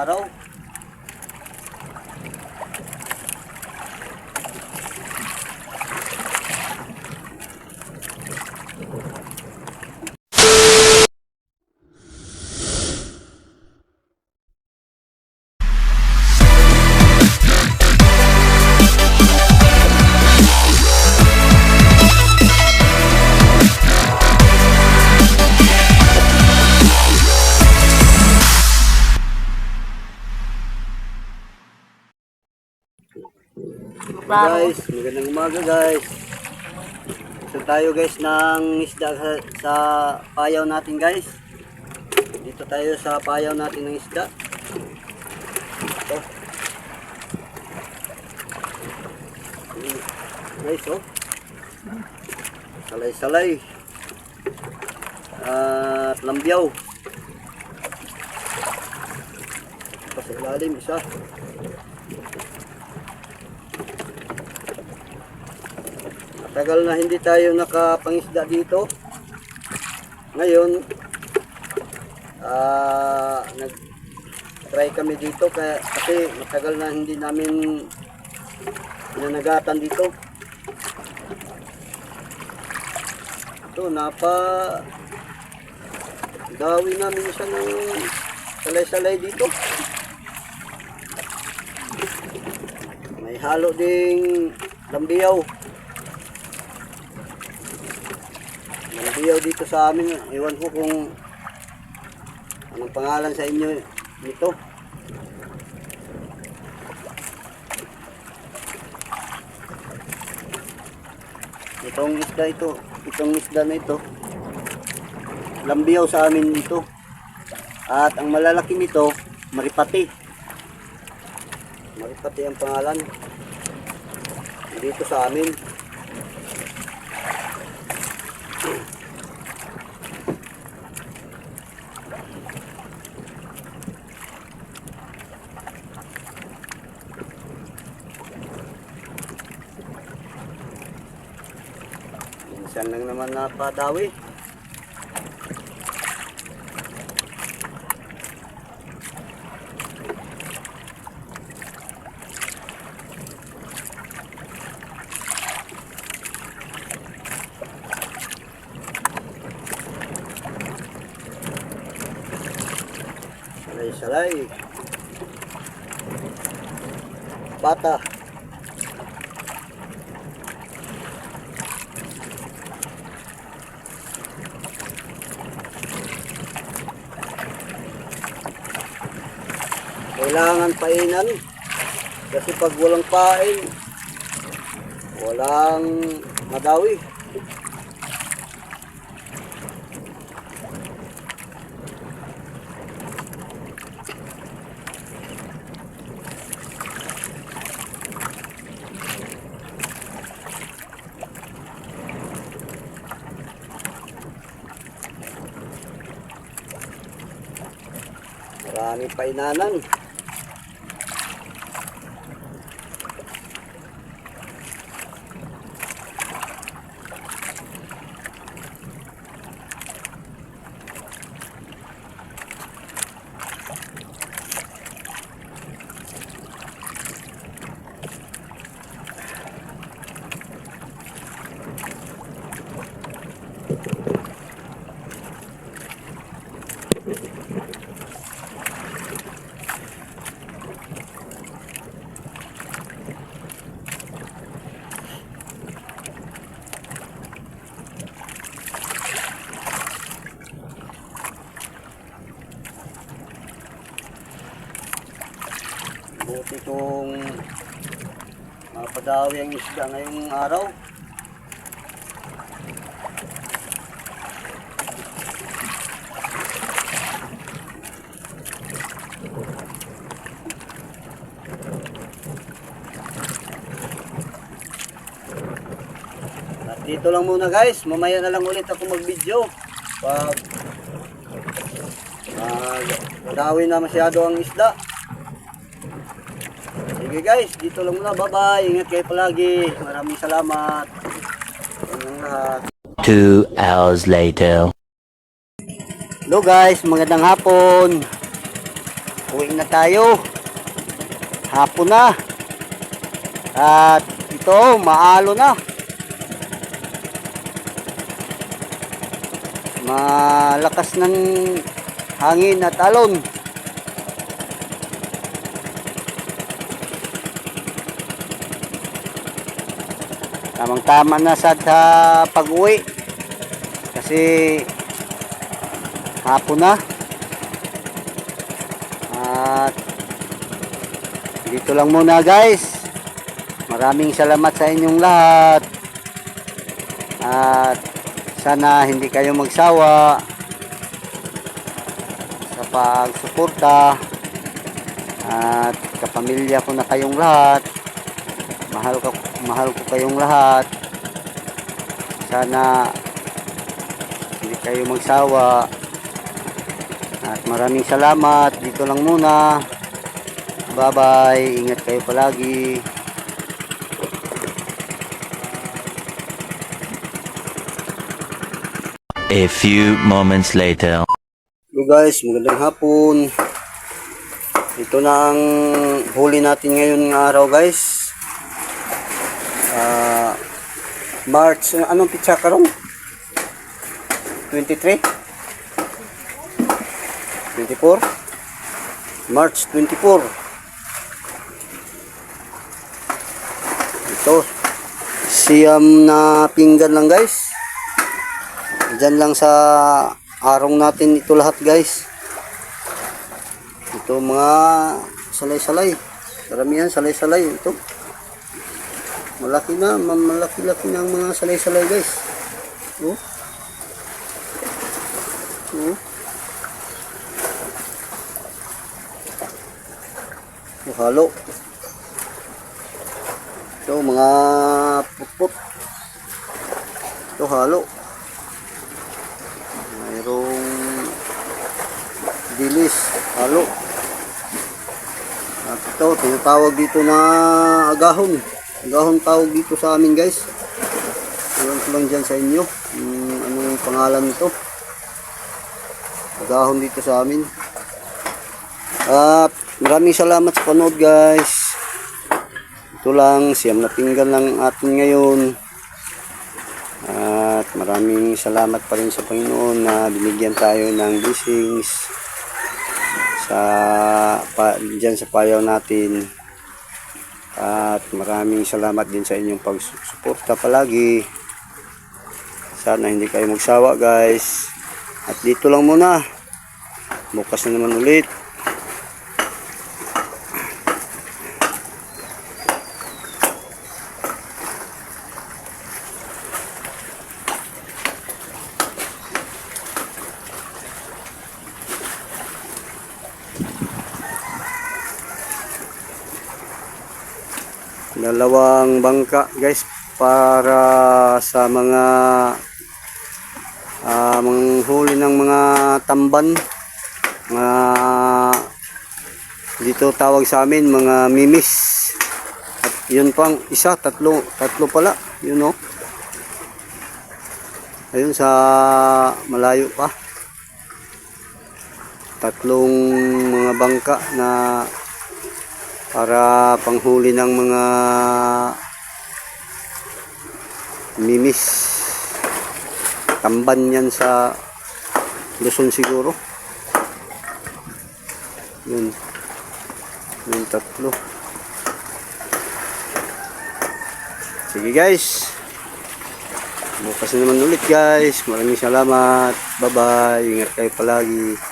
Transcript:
Araw. Guys, magandang umaga guys. So tayo guys ng isda sa, sa payaw natin guys. Dito tayo sa payaw natin ng isda. Ito. Mm, Guys, oh. Salay-salay. At lambyaw. Ito sa ilalim, isa. Tagal na hindi tayo nakapangisda dito. Ngayon, ah nag try kami dito kaya, kasi matagal na hindi namin nanagatan dito. Ito, napa dawi namin isa ng salay-salay dito. May halo ding lambiyaw. Nalabiyaw dito sa amin. Ewan ko kung anong pangalan sa inyo nito. Itong isda ito, itong isda na ito, lambiyaw sa amin dito. At ang malalaki nito, maripati. Maripati ang pangalan. Dito sa amin. Minsan lang naman napadawi. Salay-salay. Bata. Kailangan painan. Kasi pag walang pain, walang madawi. Marami painanan. Buti kong mapadawi ang isda ngayong araw. At dito lang muna guys, mamaya na lang ulit ako mag-video. Pag uh, madawi na masyado ang isda. Sige guys, dito lang muna. Bye-bye. Ingat kayo palagi. Maraming salamat. Two hours later. Hello guys, magandang hapon. Uwi na tayo. Hapon na. At ito, maalo na. Malakas ng hangin at alon. Tamang tama na sa sa pag-uwi. Kasi hapon na. At dito lang muna guys. Maraming salamat sa inyong lahat. At sana hindi kayo magsawa sa pagsuporta. At kapamilya ko na kayong lahat. Mahal ko mahal ko kayong lahat. Sana hindi kayo magsawa. At maraming salamat. Dito lang muna. Bye-bye. Ingat kayo palagi. A few moments later. Hello guys, magandang hapon. Ito na ang huli natin ngayon ng araw guys. March, uh, anong pitsa karong? 23? 24? March 24. Ito, siyam na pinggan lang guys. Diyan lang sa arong natin ito lahat guys. Ito mga salay-salay. Karamihan salay-salay ito. Malaki na, ma- malaki-laki na ang mga salay-salay guys. Oh. Oh. Oh, halo. Ito mga putput. Ito halo. Mayroong dilis, halo. At ito, tinatawag dito na agahon. Agahon tawag dito sa amin guys. Iwan ko lang dyan sa inyo. Yung anong pangalan nito. Agahon dito sa amin. At maraming salamat sa panood guys. Ito lang, siyam na pinggan lang atin ngayon. At maraming salamat pa rin sa Panginoon na binigyan tayo ng blessings sa pa, dyan sa payaw natin. At maraming salamat din sa inyong pagsuporta palagi. Sana hindi kayo magsawa guys. At dito lang muna. Bukas na naman ulit. Dalawang bangka guys para sa mga ah, manghuli ng mga tamban mga dito tawag sa amin mga mimis. At yun pang isa tatlo tatlo pala yun oh ayun sa malayo pa. Tatlong mga bangka na para panghuli ng mga mimis. Tamban yan sa Luzon siguro. Yun. Yung tatlo. Sige guys. Bukas na naman ulit guys. Maraming salamat. Bye bye ingat kayo palagi